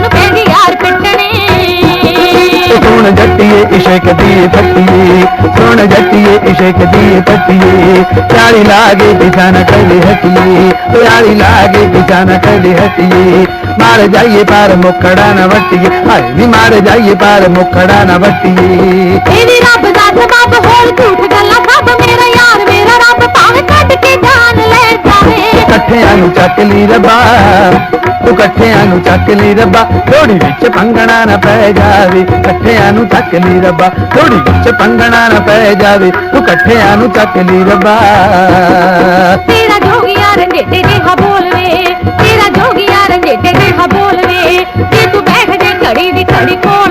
ਨੂੰ ਕਹਿੰਦੀ ਯਾਰ ਪਿੱਟਣੇ ਸੁਣ ਜੱਟੀਏ ਇਸ਼ਕ ਦੀ ਫੱਟੀਏ ਸੁਣ ਜੱਟੀਏ ਇਸ਼ਕ ਦੀ ਫੱਟੀਏ ਪਿਆਰੀ ਲਾਗੇ ਦਿਖਾਣਾ ਕਲੇ ਹਟੀਏ। ਪਿਆਰੀ ਲਾਗੇ ਦਿਖਾਣਾ ਕਲੇ ਹਟੀਏ। ਮਾਰ ਜਾਈਏ ਪਾਰ ਮੁਖੜਾ ਨਾ ਵਟੀਏ। ਹਾਏ ਵੀ ਮਾਰ ਜਾਈਏ ਪਾਰ ਮੁਖੜਾ ਨਾ ਵਟੀਏ। ਇਹਦੀ ਰੱਬ ਦਾ ਸਬਬ ਹੋਰ ਤੂੰ ਇਕੱਠਿਆਂ ਨੂੰ ਚੱਕ ਲਈ ਰੱਬਾ। ਤੂੰ ਇਕੱਠਿਆਂ ਨੂੰ ਚੱਕ ਲਈ ਰੱਬਾ। ਥੋੜੀ ਵਿੱਚ ਪੰਗਣਾ ਨਾ ਪੈ ਜਾਵੇ। ਇਕੱਠਿਆਂ ਨੂੰ ਚੱਕ ਲਈ ਰੱਬਾ। ਥੋੜੀ ਵਿੱਚ ਪੰਗਣਾ ਨਾ ਪੈ ਜਾਵੇ। ਤੂੰ ਇਕੱਠਿਆਂ ਨੂੰ ਚੱਕ ਲਈ ਰੱਬਾ। ਤੇਰਾ ਜੋਗੀਆ ਰੰਜੇਟੇ ਜਿਹਾ ਬੋਲਵੇ। ਤੇਰਾ ਜੋਗੀਆ ਰੰਜੇਟੇ ਜਿਹਾ ਬੋਲਵੇ। ਜੇ ਤੂੰ ਬੈਠ ਜੇ ਘੜੀ ਦੀ ਘੜੀ ਕੋਲ